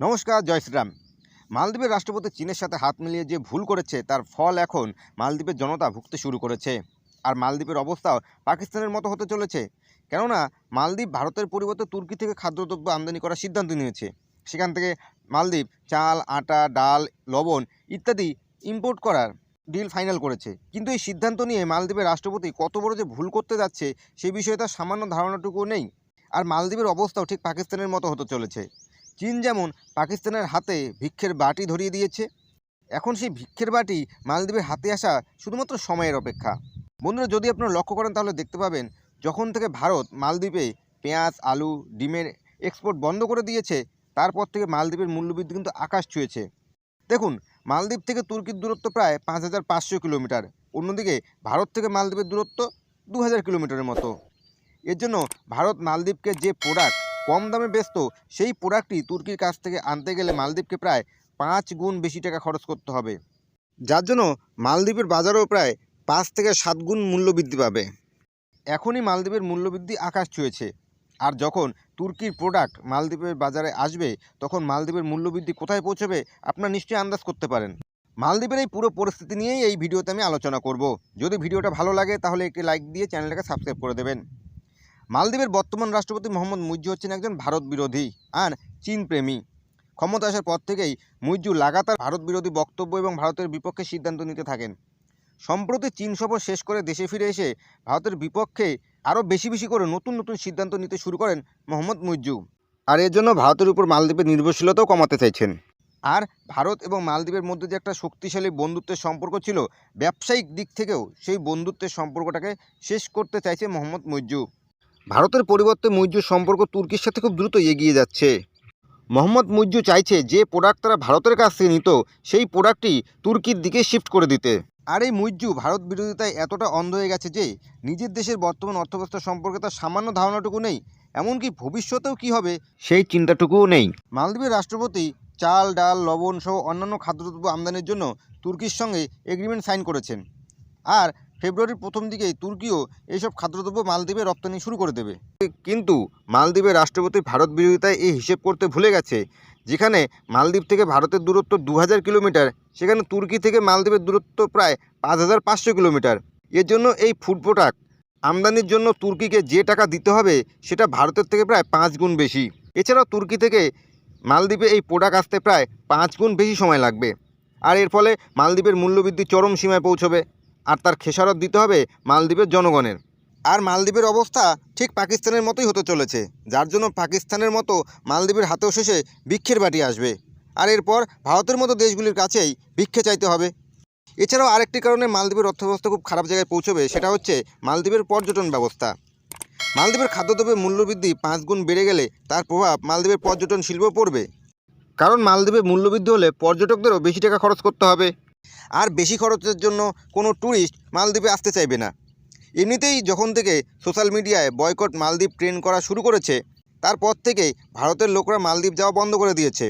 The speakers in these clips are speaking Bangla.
নমস্কার, জয় শ্রীরাম। মালদ্বীপের রাষ্ট্রপতি চীনের সাথে হাত মিলিয়ে যে ভুল করেছে, তার ফল এখন মালদ্বীপের জনতা ভুগতে শুরু করেছে। আর মালদ্বীপের অবস্থাও পাকিস্তানের মতো হতে চলেছে। কেননা, মালদ্বীপ ভারতের পরিবর্তে তুর্কি থেকে খাদ্যদ্রব্য আমদানি করার সিদ্ধান্ত নিয়েছে। সেখান থেকে মালদ্বীপ চাল, আটা, ডাল, লবণ ইত্যাদি ইম্পোর্ট করার ডিল ফাইনাল করেছে। কিন্তু এই সিদ্ধান্ত নিয়ে মালদ্বীপের রাষ্ট্রপতি কত বড় যে ভুল করতে যাচ্ছে সেই বিষয়ে তার সামান্য ধারণাটুকুও নেই। আর মালদ্বীপের অবস্থাও ঠিক পাকিস্তানের মতো হতে চলেছে। চীন যেমন পাকিস্তানের হাতে ভিক্ষের বাটি ধরিয়ে দিয়েছে, এখন সেই ভিক্ষের বাটি মালদ্বীপের হাতে আসা শুধুমাত্র সময়ের অপেক্ষা। বন্ধুরা, যদি আপনারা লক্ষ্য করেন, তাহলে দেখতে পাবেন যখন থেকে ভারত মালদ্বীপে পেঁয়াজ, আলু, ডিমের এক্সপোর্ট বন্ধ করে দিয়েছে, তারপর থেকে মালদ্বীপের মূল্যবৃদ্ধি কিন্তু আকাশ ছুঁয়েছে। দেখুন, মালদ্বীপ থেকে তুর্কির দূরত্ব প্রায় পাঁচ হাজার পাঁচশো কিলোমিটার, অন্যদিকে ভারত থেকে মালদ্বীপের দূরত্ব দু হাজার কিলোমিটারের মতো। এর জন্য ভারত মালদ্বীপকে যে প্রোডাক্ট কম দামে ব্যস্ত সেই প্রোডাক্টটি তুর্কির কাছ থেকে আনতে গেলে মালদ্বীপকে প্রায় পাঁচ গুণ বেশি টাকা খরচ করতে হবে। যার জন্য মালদ্বীপের বাজারেও প্রায় পাঁচ থেকে সাত গুণ মূল্য বৃদ্ধি পাবে। এখনই মালদ্বীপের মূল্যবৃদ্ধি আকাশ ছুঁয়েছে। আর যখন তুর্কির প্রোডাক্ট মালদ্বীপের বাজারে আসবে, তখন মালদ্বীপের মূল্যবৃদ্ধি কোথায় পৌঁছবে আপনারা নিশ্চয়ই আন্দাজ করতে পারেন। মালদ্বীপের এই পুরো পরিস্থিতি নিয়েই এই ভিডিওতে আমি আলোচনা করব। যদি ভিডিওটা ভালো লাগে, তাহলে একটি লাইক দিয়ে চ্যানেলটাকে সাবস্ক্রাইব করে দেবেন। মালদ্বীপের বর্তমান রাষ্ট্রপতি মোহাম্মদ মুইজ্জু হচ্ছেন একজন ভারত বিরোধী আর চীন প্রেমী ক্ষমতা আসার পর থেকেই মুইজ্জু লাগাতার ভারত বিরোধী বক্তব্য এবং ভারতের বিপক্ষে সিদ্ধান্ত নিতে থাকেন। সম্প্রতি চীন সফর শেষ করে দেশে ফিরে এসে ভারতের বিপক্ষে আরও বেশি বেশি করে নতুন নতুন সিদ্ধান্ত নিতে শুরু করেন মোহাম্মদ মুইজ্জু। আর এর জন্য ভারতের উপর মালদ্বীপের নির্ভরশীলতাও কমাতে চাইছেন। আর ভারত এবং মালদ্বীপের মধ্যে যে একটা শক্তিশালী বন্ধুত্বের সম্পর্ক ছিল, ব্যবসায়িক দিক থেকেও সেই বন্ধুত্বের সম্পর্কটাকে শেষ করতে চাইছে মোহাম্মদ মুইজ্জু। ভারতের পরিবর্তে মুইজ্জুর সম্পর্ক তুর্কির সাথে খুব দ্রুত এগিয়ে যাচ্ছে। মোহাম্মদ মুইজ্জু চাইছে যে প্রোডাক্ট তারা ভারতের কাছ থেকে নিত, সেই প্রোডাক্টটি তুর্কির দিকে শিফট করে দিতে। আর এই মুইজ্জু ভারত বিরোধিতায় এতটা অন্ধ হয়ে গেছে যে, নিজের দেশের বর্তমান অর্থব্যবস্থা সম্পর্কে তার সামান্য ধারণাটুকু নেই। এমনকি ভবিষ্যতেও কি হবে, সেই চিন্তাটুকুও নেই। মালদ্বীপের রাষ্ট্রপতি চাল, ডাল, লবণ সহ অন্যান্য খাদ্যদ্রব্য আমদানির জন্য তুর্কির সঙ্গে এগ্রিমেন্ট সাইন করেছেন। আর ফেব্রুয়ারির প্রথম দিকেই তুর্কিও এইসব খাদ্যদ্রব্য মালদ্বীপে রপ্তানি শুরু করে দেবে। কিন্তু মালদ্বীপের রাষ্ট্রপতি ভারত বিরোধিতায় এই হিসেব করতে ভুলে গেছে, যেখানে মালদ্বীপ থেকে ভারতের দূরত্ব দু হাজার কিলোমিটার, সেখানে তুর্কি থেকে মালদ্বীপের দূরত্ব প্রায় পাঁচ হাজার পাঁচশো কিলোমিটার। এর জন্য এই ফুড প্রোডাক্ট আমদানির জন্য তুর্কিকে যে টাকা দিতে হবে, সেটা ভারতের থেকে প্রায় পাঁচ গুণ বেশি। এছাড়াও তুর্কি থেকে মালদ্বীপে এই প্রোডাক্ট আসতে প্রায় পাঁচ গুণ বেশি সময় লাগবে। আর এর ফলে মালদ্বীপের মূল্যবৃদ্ধি চরম সীমায় পৌঁছবে। আর তার খেসারত দিতে হবে মালদ্বীপের জনগণের। আর মালদ্বীপের অবস্থা ঠিক পাকিস্তানের মতোই হতে চলেছে, যার জন্য পাকিস্তানের মতো মালদ্বীপের হাতেও শেষে ভিক্ষের বাটি আসবে। আর এরপর ভারতের মতো দেশগুলির কাছেই ভিক্ষে চাইতে হবে। এছাড়াও আরেকটি কারণে মালদ্বীপের অর্থব্যবস্থা খুব খারাপ জায়গায় পৌঁছবে, সেটা হচ্ছে মালদ্বীপের পর্যটন ব্যবস্থা। মালদ্বীপের খাদ্যদ্রব্যের মূল্যবৃদ্ধি পাঁচ গুণ বেড়ে গেলে তার প্রভাব মালদ্বীপের পর্যটন শিল্প পড়বে। কারণ মালদ্বীপে মূল্যবৃদ্ধি হলে পর্যটকদেরও বেশি টাকা খরচ করতে হবে। আর বেশি খরচের জন্য কোনো ট্যুরিস্ট মালদ্বীপে আসতে চাইবে না। এমনিতেই যখন থেকে সোশ্যাল মিডিয়ায় বয়কট মালদ্বীপ ট্রেন করা শুরু করেছে, তারপর থেকেই ভারতের লোকরা মালদ্বীপ যাওয়া বন্ধ করে দিয়েছে।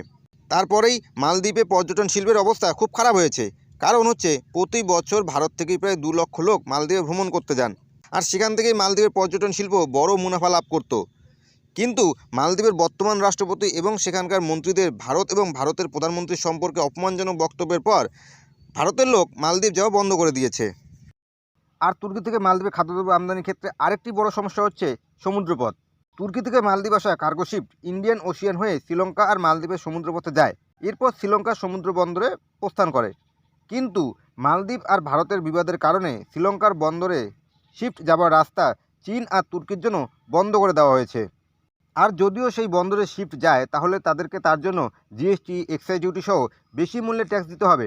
তারপরেই মালদ্বীপে পর্যটন শিল্পের অবস্থা খুব খারাপ হয়েছে। কারণ হচ্ছে, প্রতি বছর ভারত থেকেই প্রায় দু লক্ষ লোক মালদ্বীপে ভ্রমণ করতে যান। আর সেখান থেকেই মালদ্বীপের পর্যটন শিল্প বড় মুনাফা লাভ করত। কিন্তু মালদ্বীপের বর্তমান রাষ্ট্রপতি এবং সেখানকার মন্ত্রীদের ভারত এবং ভারতের প্রধানমন্ত্রীর সম্পর্কে অপমানজনক বক্তব্যের পর ভারতের লোক মালদ্বীপ যাওয়া বন্ধ করে দিয়েছে। আর তুর্কি থেকে মালদ্বীপে খাদ্যদ্রব্য আমদানির ক্ষেত্রে আরেকটি বড় সমস্যা হচ্ছে সমুদ্রপথ। তুর্কি থেকে মালদ্বীপ আসা কার্গো শিপ ইন্ডিয়ান ওশিয়ান হয়ে শ্রীলঙ্কা আর মালদ্বীপের সমুদ্রপথে যায়। এরপর শ্রীলঙ্কার সমুদ্র বন্দরে প্রস্থান করে। কিন্তু মালদ্বীপ আর ভারতের বিবাদের কারণে শ্রীলঙ্কার বন্দরে শিফট যাবার রাস্তা চীন আর তুর্কির জন্য বন্ধ করে দেওয়া হয়েছে। আর যদিও সেই বন্দরে শিফট যায়, তাহলে তাদেরকে তার জন্য জিএসটি, এক্সাইজ ডিউটি সহ বেশি মূল্যে ট্যাক্স দিতে হবে।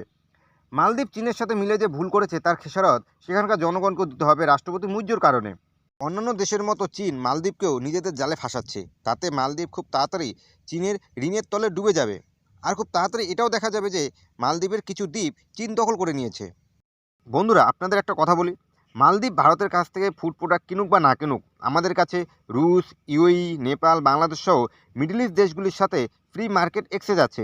মালদ্বীপ চীনের সাথে মিলে যে ভুল করেছে তার খেসারত, সেখানকার জনগণকে দিতে হবে রাষ্ট্রপতি মুইজ্জুর কারণে। অন্যান্য দেশের মতো চীন মালদ্বীপকেও নিজেদের জালে ফাঁসাচ্ছে। তাতে মালদ্বীপ খুব তাড়াতাড়ি চীনের ঋণের তলে ডুবে যাবে। আর খুব তাড়াতাড়ি এটাও দেখা যাবে যে, মালদ্বীপের কিছু দ্বীপ চীন দখল করে নিয়েছে। বন্ধুরা, আপনাদের একটা কথা বলি। মালদ্বীপ ভারতের কাছ থেকে ফুড প্রোডাক্ট কিনুক বা না কিনুক, আমাদের কাছে রুশ ইউই নেপাল, বাংলাদেশ সহ মিডল ইস্ট দেশগুলির সাথে ফ্রি মার্কেট এক্সেস আছে।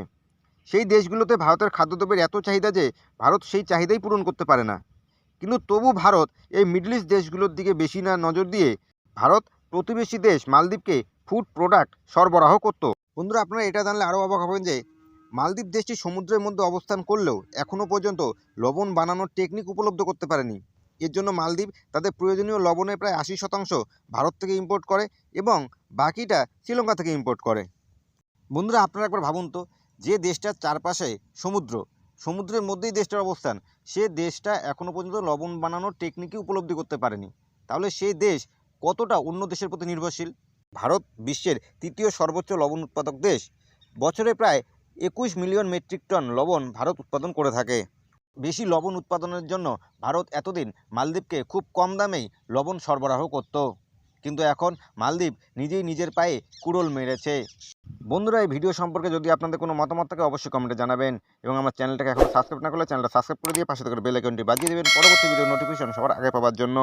সেই দেশগুলোতে ভারতের খাদ্যদ্রব্যের এত চাহিদা যে ভারত সেই চাহিদাই পূরণ করতে পারে না। কিন্তু তবু ভারত এই মিডল ইস্ট দেশগুলোর দিকে বেশি না নজর দিয়ে ভারত প্রতিবেশী দেশ মালদ্বীপকে ফুড প্রোডাক্ট সরবরাহ করত। বন্ধুরা, আপনারা এটা জানলে আরও অবাক হবেন যে মালদ্বীপ দেশটি সমুদ্রের মধ্যে অবস্থান করলেও এখনও পর্যন্ত লবণ বানানোর টেকনিক উপলব্ধ করতে পারেনি। এর জন্য মালদ্বীপ তাদের প্রয়োজনীয় লবণের প্রায় আশি শতাংশ ভারত থেকে ইম্পোর্ট করে এবং বাকিটা শ্রীলঙ্কা থেকে ইম্পোর্ট করে। বন্ধুরা, আপনারা একবার ভাবুন তো যে দেশটার চারপাশে সমুদ্র, সমুদ্রের মধ্যেই দেশটার অবস্থান, সে দেশটা এখনও পর্যন্ত লবণ বানানোর টেকনিকই উপলব্ধি করতে পারেনি। তাহলে সেই দেশ কতটা অন্য দেশের প্রতি নির্ভরশীল? ভারত বিশ্বের তৃতীয় সর্বোচ্চ লবণ উৎপাদক দেশ। বছরে প্রায় একুশ মিলিয়ন মেট্রিক টন লবণ ভারত উৎপাদন করে থাকে। বেশি লবণ উৎপাদনের জন্য ভারত এতদিন মালদ্বীপকে খুব কম দামেই লবণ সরবরাহ করত। কিন্তু এখন মালদ্বীপ নিজেই নিজের পায়ে কুড়োল মেরেছে। বন্ধুরা, এই ভিডিও সম্পর্কে যদি আপনাদের কোনো মতামত থাকে, অবশ্যই কমেন্টে জানাবেন এবং আমার চ্যানেলটাকে এখন সাবস্ক্রাইব না করলে চ্যানেলটা সাবস্ক্রাইব করে দিয়ে পাশে থেকে বেল আইকনটি বাজিয়ে দেবেন। পরবর্তী ভিডিও নোটিফিকেশন সবার আগে পাওয়ার জন্য।